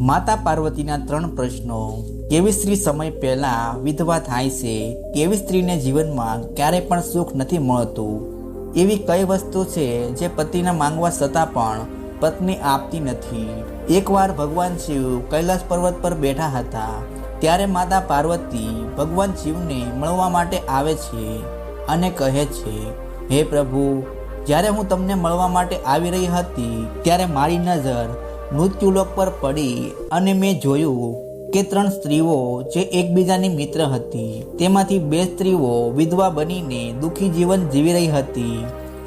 માતા પાર્વતીના ત્રણ પ્રશ્નો. કેવી સ્ત્રી સમય પહેલા વિધવા થાય છે? કેવી સ્ત્રીને જીવનમાં ક્યારે પણ સુખ નથી મળતું? એવી કઈ વસ્તુ છે જે પતિને માંગવા છતાં પણ પત્ની આપતી નથી? એકવાર ભગવાન શિવ કૈલાસ પર્વત પર બેઠા હતા, ત્યારે માતા પાર્વતી ભગવાન શિવને મળવા માટે આવે છે અને કહે છે, હે પ્રભુ, જ્યારે હું તમને મળવા માટે આવી રહી હતી, ત્યારે મારી નજર મૃત્યુલોક પર પડી અને મેં જોયું કે ત્રણ સ્ત્રીઓ જે એકબીજાની મિત્ર હતી. તેમાંથી બે સ્ત્રીઓ વિધવા બનીને દુઃખી જીવન જીવી રહી હતી.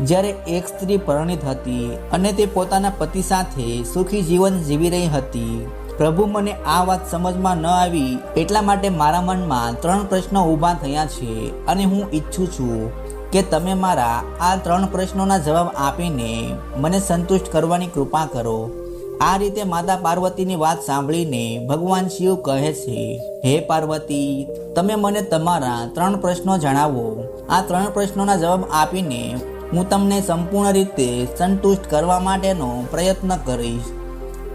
જ્યારે એક સ્ત્રી પરણિત હતી અને તે પોતાના પતિ સાથે સુખી જીવન જીવી રહી હતી. પ્રભુ મને આ વાત સમજમાં ન આવી એટલા માટે મારા મનમાં ત્રણ પ્રશ્નો ઊભા થયા છે અને હું ઈચ્છું છું કે તમે મારા આ ત્રણ પ્રશ્નોના જવાબ આપીને મને સંતુષ્ટ કરવાની કૃપા કરો. આ રીતે માતા પાર્વતીની વાત સાંભળીને ભગવાન શિવ કહે છે, હે પાર્વતી, તમે મને તમારા ત્રણ પ્રશ્નો જણાવો. આ ત્રણ પ્રશ્નોના જવાબ આપીને હું તમને સંપૂર્ણ રીતે સંતુષ્ટ કરવા માટેનો પ્રયત્ન કરીશ.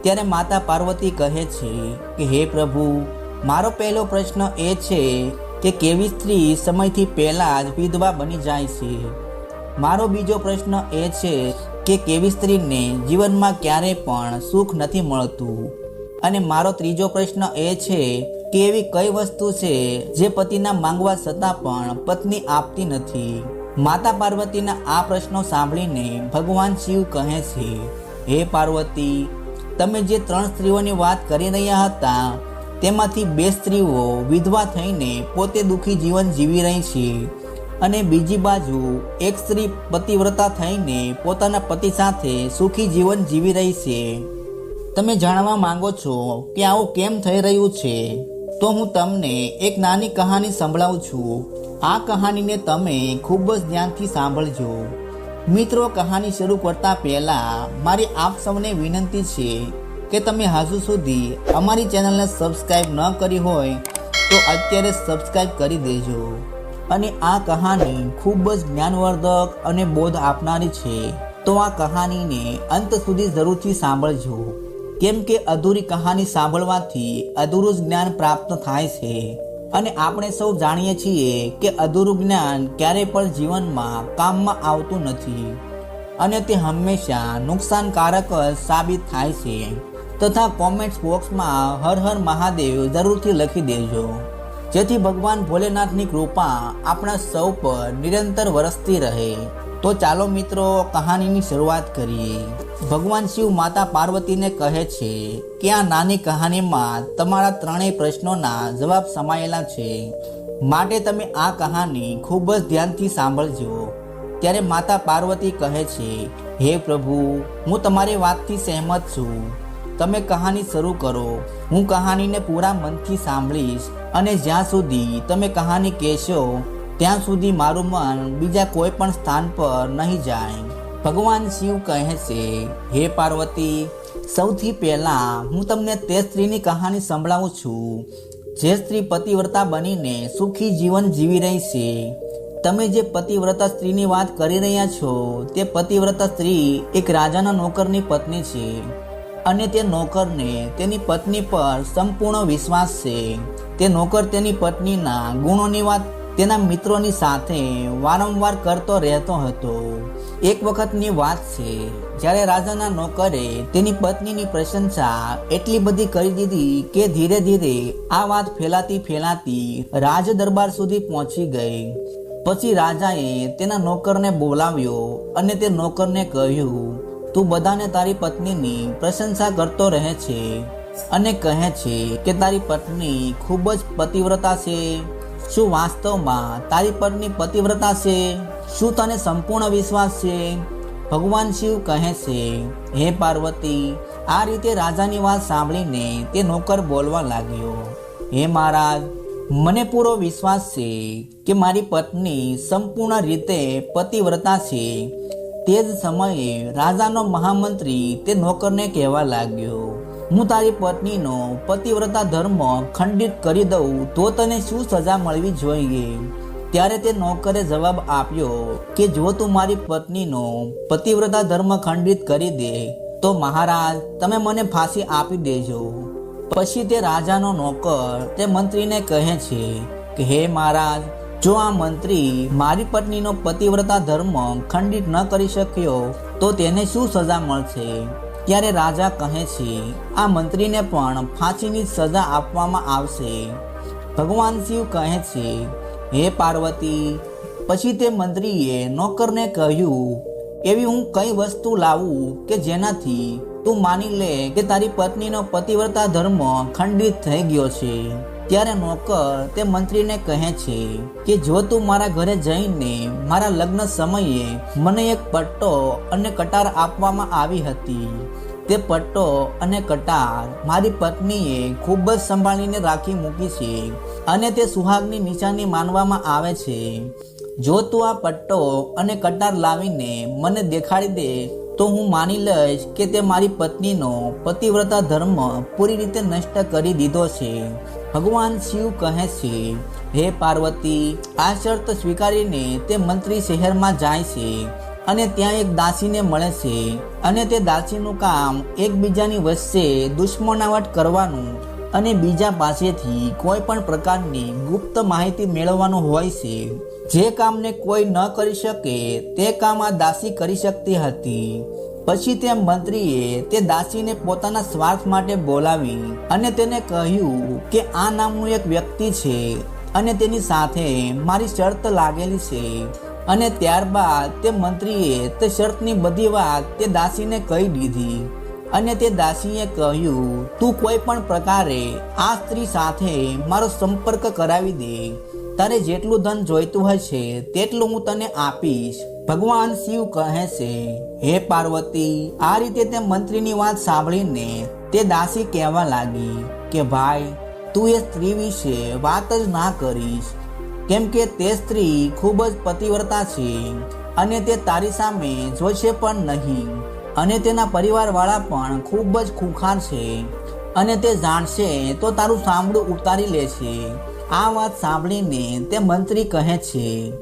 ત્યારે માતા પાર્વતી કહે છે કે, હે પ્રભુ, મારો પહેલો પ્રશ્ન એ છે કે કેવી સ્ત્રી સમયથી પહેલાં જ વિધવા બની જાય છે? મારો બીજો પ્રશ્ન એ છે કે કેવી સ્ત્રીને જીવનમાં ક્યારેય પણ સુખ નથી મળતું. અને મારો ત્રીજો પ્રશ્ન એ છે કે એવી કઈ વસ્તુ છે જે પતિના માંગવા છતાં પણ પત્ની આપતી નથી? માતા પાર્વતીના આ પ્રશ્નો સાંભળીને ભગવાન શિવ કહે છે, હે પાર્વતી, તમે જે ત્રણ સ્ત્રીઓની વાત કરી રહ્યા હતા, તેમાંથી બે સ્ત્રીઓ વિધવા થઈને પોતે દુઃખી જીવન જીવી રહી છે. અને બીજી બાજુ એક સ્ત્રી પતિવ્રતા થઈને પોતાના પતિ સાથે સુખી જીવન જીવી રહી છે. તમે જાણવા માંગો છો કે આવું કેમ થઈ રહ્યું છે? તો હું તમને એક નાની કહાની સંભળાવું છું. આ કહાનીને તમે ખૂબ જ ધ્યાનથી સાંભળજો. મિત્રો, કહાની શરૂ કરતા પહેલાં મારી આપ સૌને વિનંતી છે કે તમે હજુ સુધી અમારી ચેનલને સબસ્ક્રાઈબ ન કરી હોય તો અત્યારે સબસ્ક્રાઈબ કરી દેજો. અને આ કહાની ખૂબ જ જ્ઞાનવર્ધક અને બોધ આપનારી છે. તો આ કહાનીને અંત સુધી જરૂરથી સાંભળજો. કેમ કે અધૂરી કહાની સાંભળવાથી અધૂરું જ્ઞાન પ્રાપ્ત થાય છે. અને આપણે સૌ જાણીએ છીએ કે અધૂરું જ્ઞાન ક્યારેય પણ જીવનમાં કામમાં આવતું નથી. અને તે હંમેશા નુકસાનકારક જ સાબિત થાય છે. તથા કોમેન્ટ્સ બોક્સમાં હર હર મહાદેવ જરૂરથી લખી દેજો. જેથી ભગવાન ભોલેનાથની કૃપા આપણા સૌ પર નિરંતર વરસતી રહે. તો ચાલો મિત્રો કહાનીની શરૂઆત કરીએ. ભગવાન શિવ માતા પાર્વતીને કહે છે કે આ નાની કહાનીમાં તમારા ત્રણેય પ્રશ્નોના જવાબ સમાયેલા છે. માટે તમે આ કહાની ખૂબ જ ધ્યાનથી સાંભળજો. ત્યારે માતા પાર્વતી કહે છે, હે પ્રભુ, હું તમારી વાતથી સહેમત છું. તમે કહાની શરૂ કરો. હું કહાનીને પૂરા મનથી સાંભળીશ અને જ્યાં સુધી તમે કહાની કહેશો, ત્યાં સુધી મારું મન બીજા કોઈ પણ સ્થાન પર નહીં જાય. ભગવાન શિવ કહે છે હે પાર્વતી, સૌથી પહેલાં હું તમને તે સ્ત્રીની કહાની સંભળાવું છું. જે સ્ત્રી પતિવ્રતા બનીને સુખી જીવન જીવી રહી છે. તમે જે પતિવ્રતા સ્ત્રીની વાત કરી રહ્યા છો, તે પતિવ્રતા સ્ત્રી એક રાજાના નોકરની પત્ની છે. અને તે નોકરને તેની પત્ની પર સંપૂર્ણ વિશ્વાસ છે. તે નોકર તેની પત્નીના ગુણોની વાત તેના મિત્રોની સાથે વારંવાર કરતો રહેતો હતો. એક વખતની વાત છે, જ્યારે રાજાના નોકરે તેની પત્નીની પ્રશંસા એટલી બધી કરી દીધી કે ધીરે ધીરે આ વાત ફેલાતી ફેલાતી રાજ દરબાર સુધી પહોંચી ગઈ. પછી રાજાએ તેના નોકરને બોલાવ્યો અને તે નોકરને કહ્યું, તું બધાને તારી પત્નીની પ્રશંસા કરતો રહે છે. અને કહે છે કે તારી પત્ની ખૂબ જ પતિવ્રતા છે. શું વાસ્તવમાં તારી પત્ની પતિવ્રતા છે? શું તને સંપૂર્ણ વિશ્વાસ છે? ભગવાન શિવ કહે છે, હે પાર્વતી, આ રીતે રાજાની વાત સાંભળીને તે નોકર બોલવા લાગ્યો. હે મહારાજ, મને પૂરો વિશ્વાસ છે કે મારી પત્ની સંપૂર્ણ રીતે પતિવ્રતા છે. તે જ સમયે રાજાનો મહામંત્રી તે નોકરને કહેવા લાગ્યો. હું તારી પત્નીનો પતિવ્રતા ધર્મ ખંડિત કરી દઉં, તો તને શું સજા મળવી જોઈએ? ત્યારે તે નોકરે જવાબ આપ્યો કે જો તું મારી પત્નીનો પતિવ્રતા ધર્મ ખંડિત કરી દે, તો મહારાજ, તમે મને ફાંસી આપી દેજો. પછી તે રાજાનો નોકર તે મંત્રીને કહે છે કે, હે મહારાજ, જો આ મંત્રી મારી પત્નીનો પતિવ્રતા ધર્મ ખંડિત ન કરી શક્યો, તો તેને શું સજા મળશે? ત્યારે રાજા કહે છે, આ મંત્રીને પણ ફાંસીની સજા આપવામાં આવશે. ભગવાન શિવ કહે છે, હે પાર્વતી, પછી તે મંત્રીએ નોકરને કહ્યું, એવી હું કઈ વસ્તુ લાવું કે જેનાથી તું માની લે કે તારી પત્નીનો પતિવ્રતા ધર્મ ખંડિત થઈ ગયો છે. ત્યારે નોકર તે મંત્રીને કહે છે કે, જો તું મારા ઘરે જઈને મારા લગ્ન સમયે મને એક પટ્ટો અને કટાર આપવામાં આવી હતી, તે પટ્ટો અને કટાર મારી પત્નીએ ખૂબ જ સંભાળીને રાખી મૂકી છે અને તે સુહાગની નિશાની માનવામાં આવે છે. જો તું આ પટ્ટો અને કટાર લાવીને મને દેખાડી દે, તો હું માની લઈશ કે તે મારી પત્નીનો પતિવ્રતા ધર્મ પૂરી રીતે નષ્ટ કરી દીધો છે. ભગવાન શિવ કહે છે, હે પાર્વતી, આ શરત સ્વીકારીને તે મંત્રી શહેરમાં જાય છે અને ત્યાં એક દાસીને મળે છે અને તે દાસીનું કામ એકબીજાની વચ્ચે દુશ્મનાવટ કરવાનું અને બીજા પાસેથી કોઈ પણ પ્રકારની ગુપ્ત માહિતી મેળવવાનું હોય છે. જે કામને કોઈ ન કરી શકે, તે કામ આ દાસી કરી શકતી હતી. પછી તે મંત્રીએ તે દાસીને પોતાના સ્વાર્થ માટે બોલાવી અને તેને કહ્યું કે આ નામનું એક વ્યક્તિ છે અને તેની સાથે મારી શરત લાગેલી છે. અને ત્યારબાદ તે મંત્રીએ તે શરતની બધી વાત તે દાસીને કહી દીધી અને તે દાસીએ કહ્યું, તું કોઈ પણ પ્રકારે આ સ્ત્રી સાથે મારો સંપર્ક કરાવી દે. તારે જેટલું ધન જોઈતું હશે, તેટલું હું તને આપીશ. ભગવાન શિવ કહે છે, હે પાર્વતી, આ રીતે તે મંત્રીની વાત સાંભળીને તે દાસી કહેવા લાગી કે, ભાઈ, તું એ સ્ત્રી વિશે વાત જ ના કરીશ. કેમ કે તે સ્ત્રી ખૂબ જ પતિવ્રતા છે અને તે તારી સામે જોશે પણ નહીં. અને તેના પરિવારવાળા પણ ખૂબ જ ખુખાર છે અને તે જાણશે તો તારું સાંભળું ઉતારી લેશે. આ વાત સાંભળીને તે મંત્રી કહે છે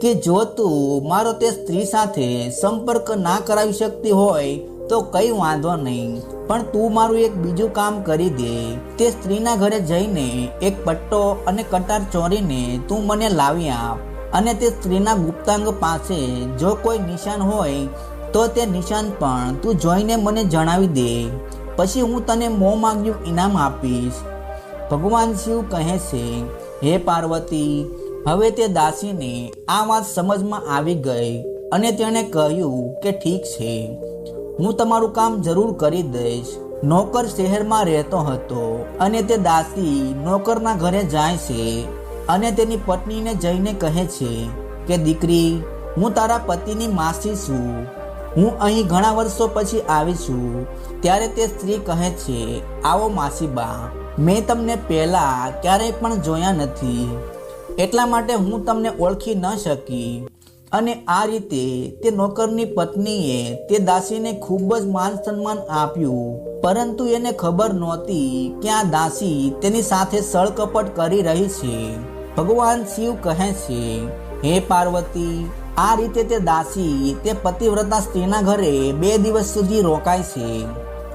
કે જો તું મારો તે સ્ત્રી સાથે સંપર્ક ના કરાવી શકતી હોય, તો કઈ વાંધો નહીં. પણ તું મારું એક બીજું કામ કરી દે. તે સ્ત્રીના ઘરે જઈને એક પટ્ટો અને કટાર ચોરીને તું મને લાવી આપ. અને તે સ્ત્રીના ગુપ્તાંગ પાસે જો કોઈ નિશાન હોય, તો તે નિશાન પણ તું જોઈને મને જણાવી દે. પછી હું તને મોં માગ્યું ઇનામ આપીશ. ભગવાન શિવ કહે છે, હે પાર્વતી હવે તે દાસીને આ વાત સમજમાં આવી ગઈ અને તેણે કહ્યું કે ઠીક છે, હું તમારું કામ જરૂર કરી દઈશ. નોકર શહેરમાં રહેતો હતો અને તે દાસી નોકરના ઘરે જાય છે અને તેની પત્નીને જઈને કહે છે કે, દીકરી, હું તારા પતિની માસી છું. હું અહીં ઘણા વર્ષો પછી આવી છું. ત્યારે તે સ્ત્રી કહે છે, આવો માસીબા, મેં તમને પહેલાં ક્યારેય પણ જોયા નથી. એટલા માટે હું તમને ઓળખી ન શકી. અને આ રીતે તે નોકરની પત્નીએ તે દાસીને ખૂબ જ માન સન્માન આપ્યું. પરંતુ એને ખબર નહોતી કે આ દાસી તેની સાથે સળકપટ કરી રહી છે. ભગવાન શિવ કહે છે, હે પાર્વતી, આ રીતે તે દાસી તે પતિવ્રતા સ્ત્રીના ઘરે બે દિવસ સુધી રોકાય છે.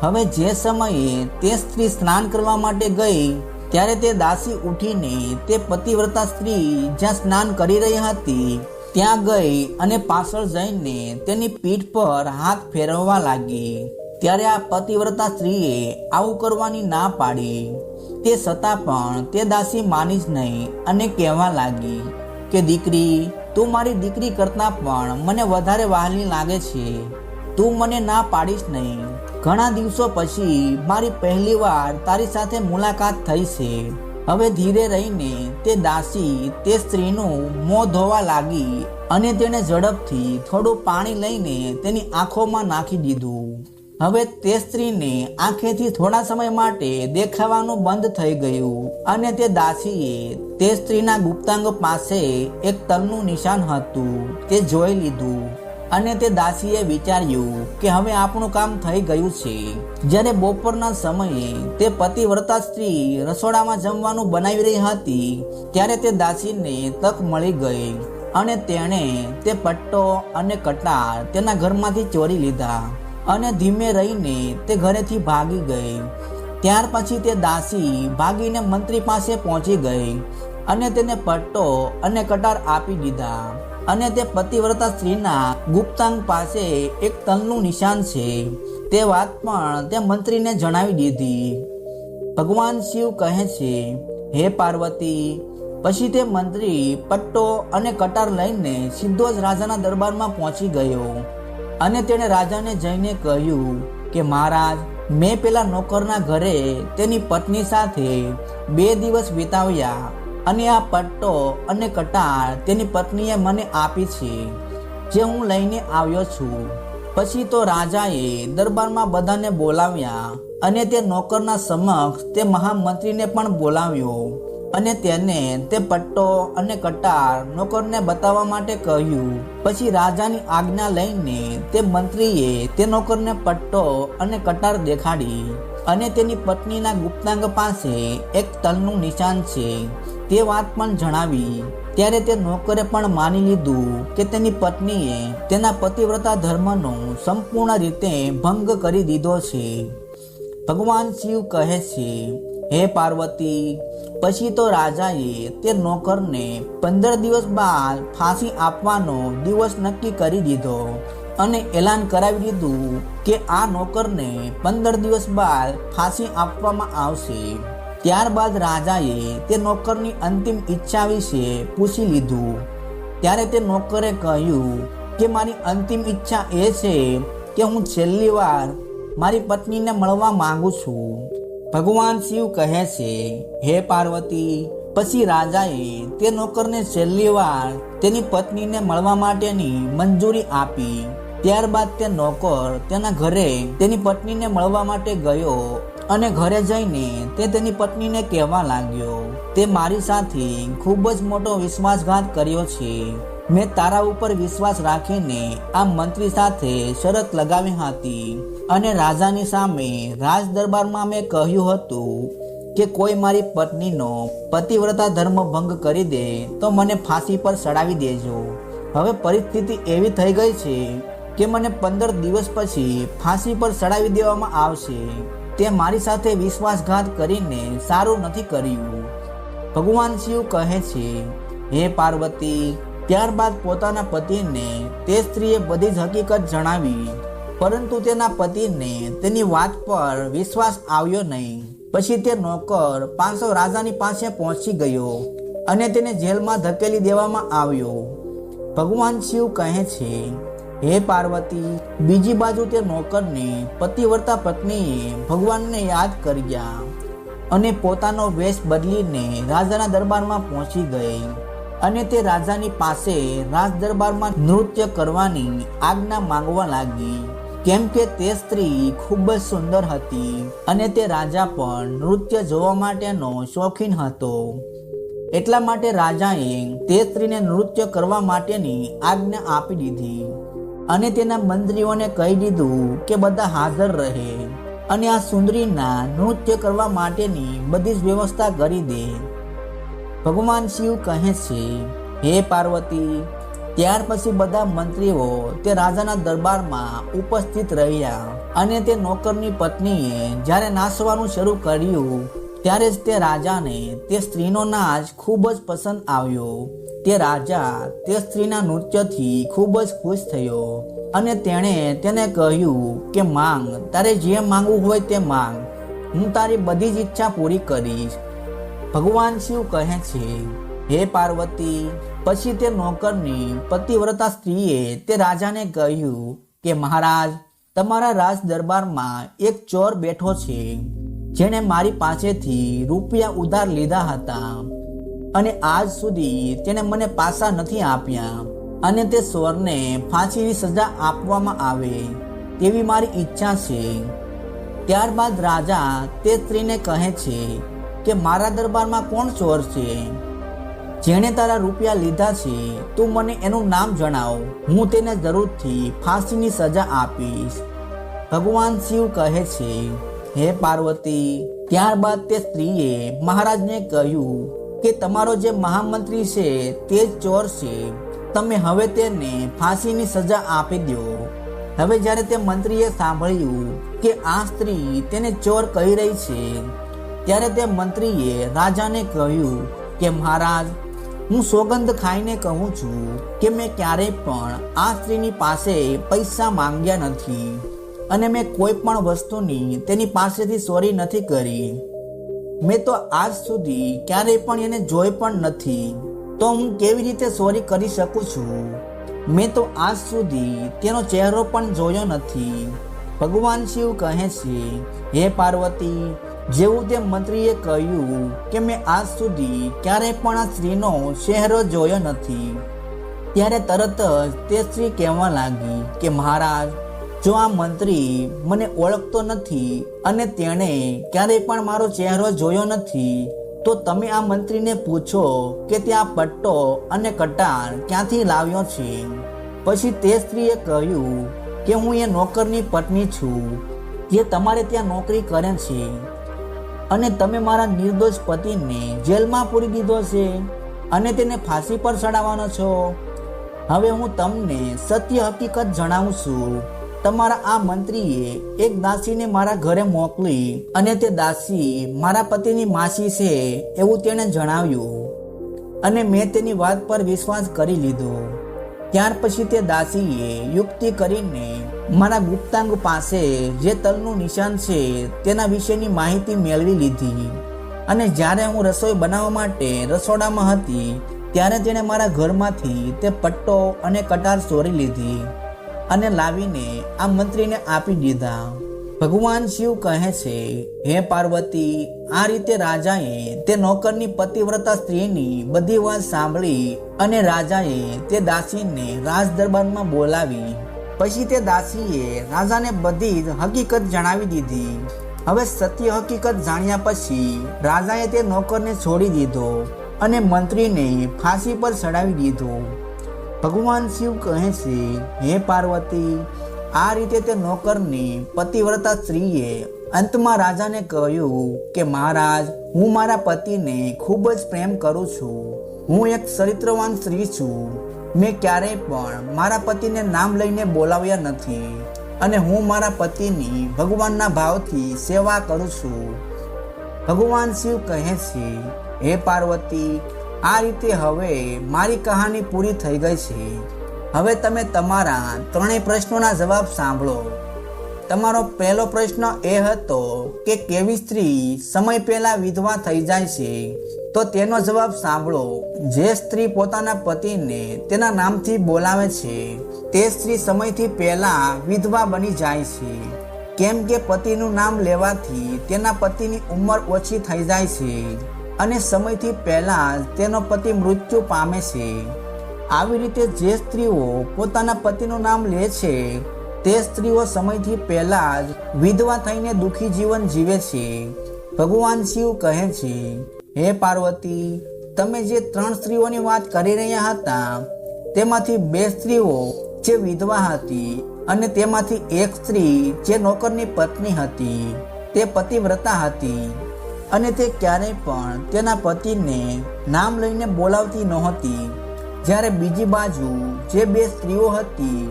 હવે જે સમયે તે સ્ત્રી સ્નાન કરવા માટે ગઈ ત્યારે તે દાસી ઉઠીને તે પતિવ્રતા સ્ત્રી જ્યાં સ્નાન કરી રહી હતી, ત્યાં ગઈ અને પાછળ જઈને તેની પીઠ પર હાથ ફેરવવા લાગી. ત્યારે આ પતિવ્રતા સ્ત્રીએ આવું કરવાની ના પાડી. તે છતાં પણ તે દાસી માની જ નહીં અને કહેવા લાગી કે, દીકરી, તું મારી દીકરી કરતાં પણ મને વધારે વહાલી લાગે છે. તું મને ના પાડીશ નહીં. ઘણા દિવસો પછી મારી પહેલી વાર તારી સાથે મુલાકાત થઈ છે. હવે ધીરે રહીને તે દાસી, તે સ્ત્રીનું મોં ધોવા લાગી અને તેણે ઝડપથી થોડું પાણી લઈને તેની આંખોમાં નાખી દીધું. હવે તે સ્ત્રીને આંખેથી થોડા સમય માટે દેખાવાનું બંધ થઈ ગયું અને તે દાસીએ તે સ્ત્રીના ગુપ્તાંગ પાસે એક તલનું નિશાન હતું. તે જોઈ લીધું. અને તે દાસીએ વિચાર્યું કે હવે આપણું કામ થઈ ગયું છે. જ્યારે બપોરના સમયે તે પતિવ્રતા સ્ત્રી રસોડામાં જમવાનું બનાવી રહી હતી, ત્યારે તે દાસીને તક મળી ગઈ અને તેણે તે પટ્ટો અને કટાર તેના ઘરમાંથી ચોરી લીધા અને ધીમે રહીને તે ઘરેથી ભાગી ગઈ. ત્યાર પછી તે દાસી ભાગીને મંત્રી પાસે પહોંચી ગઈ અને તેને પટ્ટો અને કટાર આપી દીધા. અને તે પતિવ્રતા સ્ત્રીના ગુપ્તાંગ પાસે એક તલનું નિશાન છે. તે વાત પણ તે મંત્રીને જણાવી દીધી. ભગવાન શિવ કહે છે, હે પાર્વતી, પછી તે મંત્રી પટ્ટો અને કટાર લઈને સીધો જ રાજાના દરબારમાં પહોંચી ગયો. અને તેણે રાજાને જઈને કહ્યું કે, મહારાજ, મેં પેલા નોકરના ઘરે તેની પત્ની સાથે બે દિવસ વિતાવ્યા. અને આ પટ્ટો અને કટાર તેની પત્નીએ મને આપી છે, જે હું લઈને આવ્યો છું. પછી તો રાજાએ દરબારમાં બધાને બોલાવ્યા અને તે નોકરના સમક્ષ તે મહામંત્રીને પણ બોલાવ્યો અને તેને તે પટ્ટો અને કટાર નોકરને બતાવવા માટે કહ્યું. પછી રાજાની આજ્ઞા લઈને તે મંત્રીએ તે નોકરને પટ્ટો અને કટાર દેખાડી અને તેની પત્નીના ગુપ્તાંગ પાસે એક તલનું નિશાન છે. તે વાત પણ જણાવી. ત્યારે તે નોકરે પણ માની લીધું કે તેની પત્નીએ તેના પતિવ્રતા ધર્મનો સંપૂર્ણ રીતે ભંગ કરી દીધો છે. ભગવાન શિવ કહે છે, હે પાર્વતી, પછી તો રાજાએ તે નોકરને પંદર દિવસ બાદ ફાંસી આપવાનો દિવસ નક્કી કરી દીધો અને એલાન કરાવી દીધું કે આ નોકરને પંદર દિવસ બાદ ફાંસી આપવામાં આવશે. ત્યારબાદ રાજાએ તે નોકરની અંતિમ ઈચ્છા વિશે પૂછી લીધું. ત્યારે તે નોકરે કહ્યું કે, મારી અંતિમ ઈચ્છા એ છે કે હું છેલ્લી વાર મારી પત્નીને મળવા માંગુ છું. ભગવાન શિવ કહે છે, હે પાર્વતી, પછી રાજાએ તે નોકરને છેલ્લી વાર તેની પત્નીને મળવા માટેની મંજૂરી આપી. ત્યારબાદ તે નોકર તેના ઘરે તેની પત્નીને મળવા માટે ગયો અને ઘરે જઈને તે તેની પત્નીને કહેવા લાગ્યો, તે મારી સાથે ખૂબ જ મોટો વિશ્વાસઘાત કર્યો છે. મેં તારા ઉપર વિશ્વાસ રાખીને આ મંત્રી સાથે શરત લગાવી હતી અને રાજાની સામે રાજ દરબારમાં મેં કહ્યું હતું કે કોઈ મારી પત્નીનો પતિવ્રતા ધર્મ ભંગ કરી દે તો મને ફાંસી પર ચડાવી દેજો. હવે પરિસ્થિતિ એવી થઈ ગઈ છે કે મને પંદર દિવસ પછી ફાંસી પર ચડાવી દેવામાં આવશે. તે મારી સાથે વિશ્વાસઘાત કરીને સારું નથી કર્યું. ભગવાન શિવ કહે છે, હે પાર્વતી, ત્યારબાદ પોતાના પતિને તે સ્ત્રીએ બધી જ હકીકત જણાવી, પરંતુ તેના પતિને તેની વાત પર વિશ્વાસ આવ્યો નહીં. પછી તે નોકર પાંચસો રાજાની પાસે પહોંચી ગયો અને તેને જેલમાં ધકેલી દેવામાં આવ્યો. ભગવાન શિવ કહે છે હે પાર્વતી, બીજી બાજુ તે નોકરને, પતિવર્તા પત્નીએ ભગવાનને યાદ કર્યા અને પોતાનો વેશ બદલીને રાજાના દરબારમાં પહોંચી ગઈ અને તે રાજાની પાસે રાજ દરબારમાં નૃત્ય કરવાની આજ્ઞા માંગવા લાગી. કેમ કે તે સ્ત્રી ખૂબ જ સુંદર હતી અને તે રાજા પણ નૃત્ય જોવા માટેનો શોખીન હતો. એટલા માટે રાજાએ તે સ્ત્રીને નૃત્ય કરવા માટેની આજ્ઞા આપી દીધી. અને તેના મંત્રીઓને કહી દીધું કે બધા હાજર રહે અને આ સુંદરીના નૃત્ય કરવા માટેની બધી જ વ્યવસ્થા કરી દે. ભગવાન શિવ કહે છે, હે પાર્વતી, ત્યાર પછી બધા મંત્રીઓ તે રાજાના દરબારમાં ઉપસ્થિત રહ્યા અને તે નોકરની પત્નીએ જ્યારે નાસવાનું શરૂ કર્યું, ત્યારે જ તે રાજાને તે સ્ત્રીનો નાચ ખૂબ જ પસંદ આવ્યો. તે રાજા તે સ્ત્રીના નૃત્યથી ખૂબ જ ખુશ થયો અને તેણે તેને કહ્યું કે, માંગ, તારે જે માંગવું હોય તે માંગ. હું તારી બધી જ ઈચ્છા પૂરી કરીશ. ભગવાન શિવ કહે છે, હે પાર્વતી. પછી તે નોકરની પતિવ્રતા સ્ત્રીએ તે રાજાને કહ્યું કે, મહારાજ, તમારા રાજ દરબારમાં એક ચોર બેઠો છે, જેણે મારી પાસેથી રૂપિયા ઉધાર લીધા હતા. અને આજ સુધી તેણે મને પાસા નથી આપ્યા. અને તે સ્વરને ફાંસીની સજા આપવામાં આવે તેવી મારી ઈચ્છા છે. ત્યારબાદ રાજા તે સ્ત્રીને કહે છે કે, મારા દરબારમાં કોણ ચોર છે? જેણે તારા રૂપિયા લીધા છે, તું મને એનું નામ જણાવ. હું તેને જરૂરથી ફાંસીની સજા આપીશ. ભગવાન શિવ કહે છે, હે પાર્વતી. ત્યારબાદ તે સ્ત્રીએ મહારાજને કહ્યું કે તમારો જે મહામંત્રી છે, તે ચોર છે. તમે હવે તેને ફાંસીની સજા આપી દો. હવે જ્યારે તે મંત્રીએ સાંભળ્યું કે આ સ્ત્રી તેને ચોર કહી રહી છે, ત્યારે તે મંત્રીએ રાજાને કહ્યું કે, મહારાજ, હું સોગંદ ખાઈને કહું છું કે મેં ક્યારેય પણ આ સ્ત્રીની પાસે પૈસા માંગ્યા નથી અને મેં કોઈ પણ વસ્તુની તેની પાસેથી ચોરી નથી કરી. મેં તો આજ સુધી ક્યારેય પણ એને જોઈ પણ નથી. તો હું કેવી રીતે સોરી કરી શકું છું? મેં તો આજ સુધી તેનો ચહેરો પણ જોયો નથી. ભગવાન શિવ કહે છે, હે પાર્વતી, જેવું તે મંત્રીએ કહ્યું કે મેં આજ સુધી ક્યારેય પણ આ સ્ત્રીનો ચહેરો જોયો નથી. ત્યારે તરત જ તે સ્ત્રી કહેવા લાગી કે, મહારાજ જો આ મંત્રી મને ઓળખતો નથી અને તેણે ક્યારેય પણ મારો ચહેરો જોયો નથી, તો તમે આ મંત્રીને પૂછો કે ત્યાં પટ્ટો અને કટાર ક્યાંથી લાવ્યો છે? પછી તે સ્ત્રીએ કહ્યું કે હું એ નોકરની પત્ની છું, જે તમારે ત્યાં નોકરી કરે છે. અને તમે મારા નિર્દોષ પતિને જેલમાં પૂરી દીધો છે અને તેને ફાંસી પર ચડાવવાનો છો. હવે હું તમને સત્ય હકીકત જણાવું છું. તમારા આ મંત્રીએ એક દાસીને મારા ઘરે મોકલી અને તે દાસી મારા પતિની માસી છે એવું તેણે જણાવ્યું. અને મેં તેની વાત પર વિશ્વાસ કરી લીધો. ત્યાર પછી તે દાસીએ યુક્તિ કરીને મારા ગુપ્તાંગ પાસે જે તલનું નિશાન છે તેના વિશેની માહિતી મેળવી લીધી. અને જ્યારે હું રસોઈ બનાવવા માટે રસોડામાં હતી, ત્યારે તેણે મારા ઘરમાંથી તે પટ્ટો અને કટાર ચોરી લીધી. અને લાવીને આ મંત્રીને આપી દીધા. ભગવાન શિવ કહે છે, હે પાર્વતી, આ રીતે રાજાએ તે નોકરની પતિવ્રતા સ્ત્રીની બધી વાત સાંભળી અને રાજાએ તે દાસીને રાજ દરબારમાં બોલાવી. પછી તે દાસીએ રાજાને બધી જ હકીકત જણાવી દીધી. હવે સત્ય હકીકત જાણ્યા પછી રાજાએ તે નોકરને છોડી દીધો અને મંત્રીને ફાંસી પર ચડાવી દીધો. ભગવાન શિવ કહે છે, હે પાર્વતી, આ રીતે તે નોકરની પતિવ્રતા સ્ત્રીએ અંતમાં રાજાને કહ્યું કે, મહારાજ, હું મારા પતિને ખૂબ જ પ્રેમ કરું છું. હું એક ચરિત્રવાન સ્ત્રી છું. મેં ક્યારેય પણ મારા પતિને નામ લઈને બોલાવ્યા નથી અને હું મારા પતિની ભગવાનના ભાવથી સેવા કરું છું. ભગવાન શિવ કહે છે, હે પાર્વતી આ રીતે હવે મારી કહાની પૂરી થઈ ગઈ છે. હવે તમે તમારા ત્રણેય પ્રશ્નોના જવાબ સાંભળો. તમારો પહેલો પ્રશ્ન એ હતો કે કેવી સ્ત્રી સમય પહેલા વિધવા થઈ જાય છે? તો તેનો જવાબ સાંભળો. જે સ્ત્રી પોતાના પતિને તેના નામથી બોલાવે છે, તે સ્ત્રી સમયથી પહેલા વિધવા બની જાય છે. કેમ કે પતિનું નામ લેવાથી તેના પતિની ઉંમર ઓછી થઈ જાય છે. અને સમયથી પહેલા તેનો પતિ મૃત્યુ પામે છે. આવી રીતે જે સ્ત્રીઓ પોતાના પતિનું નામ લે છે, તે સ્ત્રીઓ સમયથી પહેલા જ વિધવા થઈને દુઃખી જીવન જીવે છે. ભગવાન શિવ કહે છે, હે પાર્વતી, તમે જે ત્રણ સ્ત્રીઓની વાત કરી રહ્યા હતા, તેમાંથી બે સ્ત્રીઓ જે વિધવા હતી અને તેમાંથી એક સ્ત્રી જે નોકરની પત્ની હતી, તે પતિવ્રતા હતી. અને તે ક્યારેય પણ તેના પતિને નામ લઈને બોલાવતી નહોતી. જ્યારે બીજી બાજુ જે બે સ્ત્રીઓ હતી,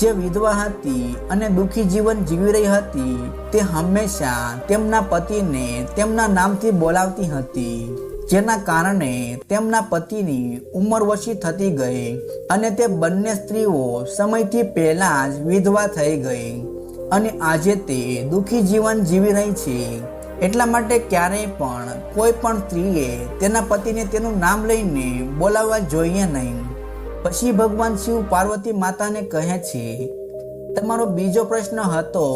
જે વિધવા હતી અને દુઃખી જીવન જીવી રહી હતી, તે હંમેશા તેમના પતિને તેમના નામથી બોલાવતી હતી, જેના કારણે તેમના પતિની ઉંમર ઓછી થતી ગઈ અને તે બંને સ્ત્રીઓ સમયથી પહેલા જ વિધવા થઈ ગઈ. અને આજે તે દુઃખી જીવન જીવી રહી છે. એટલા માટે ક્યારેય પણ કોઈ પણ સ્ત્રીએ તેના પતિને તેનું નામ લઈને બોલાવવા જોઈએ નહીં. પછી ભગવાન શિવ પાર્વતી માતાને કહે છે, તમારો બીજો પ્રશ્ન હતો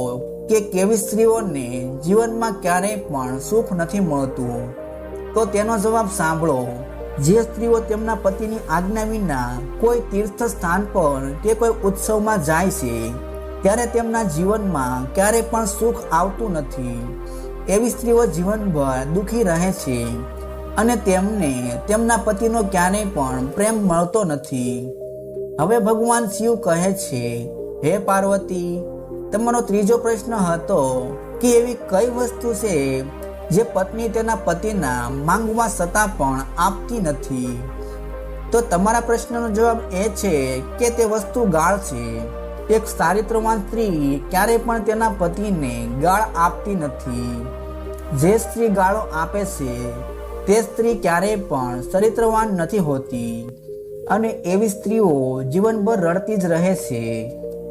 કે કેવી સ્ત્રીઓને જીવનમાં ક્યારેય પણ સુખ નથી મળતું. તો તેનો જવાબ સાંભળો. જે સ્ત્રીઓ તેમના પતિની આજ્ઞા વિના કોઈ તીર્થ સ્થાન પર કે કોઈ ઉત્સવમાં જાય છે, ત્યારે તેમના જીવનમાં ક્યારેય પણ સુખ આવતું નથી. એવી સ્ત્રીઓ જીવનભર દુઃખી રહે છે અને તેમને તેમના પતિનો ક્યારેય પણ પ્રેમ મળતો નથી. હવે ભગવાન શિવ કહે છે, હે પાર્વતી, તમારો ત્રીજો પ્રશ્ન હતો કે એવી કઈ વસ્તુ છે જે પત્ની તેના પતિના માંગવા છતાં પણ આપતી નથી? તો તમારા પ્રશ્નનો જવાબ એ છે કે તે વસ્તુ ગાળ છે. એક ચારિત્રવાન સ્ત્રી ક્યારેય પણ તેના પતિને ગાળ આપતી નથી. જે સ્ત્રી ગાળો આપે છે, તે સ્ત્રી ક્યારેય પણ ચરિત્રવાન નથી હોતી. અને એવી સ્ત્રીઓ જીવનભર રડતી જ રહે છે.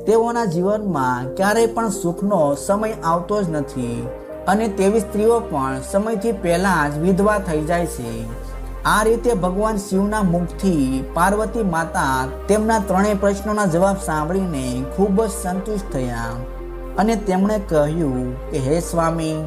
તેઓના જીવનમાં ક્યારેય પણ સુખનો સમય આવતો જ નથી. અને તેવી સ્ત્રીઓ પણ સમયથી પહેલાં જ વિધવા થઈ જાય છે. આ રીતે ભગવાન શિવના મુખથી પાર્વતી માતા તેમના ત્રણેય પ્રશ્નોના જવાબ સાંભળીને ખૂબ જ સંતુષ્ટ થયા. અને તેમણે કહ્યું કે, હે સ્વામી,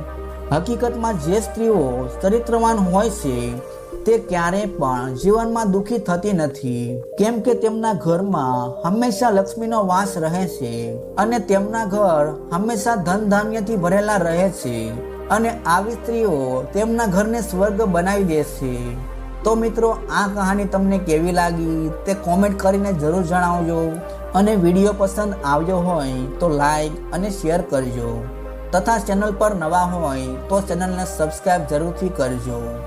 હકીકતમાં જે સ્ત્રીઓ ચરિત્રવાન હોય છે, તે ક્યારેય પણ જીવનમાં દુઃખી થતી નથી. કેમ કે તેમના ઘરમાં હંમેશા લક્ષ્મીનો વાસ રહે છે અને તેમના ઘર હંમેશા ધન ધાન્યથી ભરેલા રહે છે અને આવી સ્ત્રીઓ તેમના ઘરને સ્વર્ગ બનાવી દે છે. તો મિત્રો, આ કહાની તમને કેવી લાગી તે કોમેન્ટ કરીને જરૂર જણાવજો. અને વીડિયો પસંદ આવ્યો હોય તો લાઈક અને શેર કરજો. તથા ચેનલ પર નવા હોય તો ચેનલને સબસ્ક્રાઈબ જરૂરથી કરજો.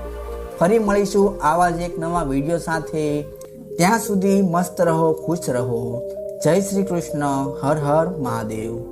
ફરી મળીશું આવા જ એક નવા વીડિયો સાથે. ત્યાં સુધી મસ્ત રહો, ખુશ રહો. જય શ્રી કૃષ્ણ, હર હર મહાદેવ.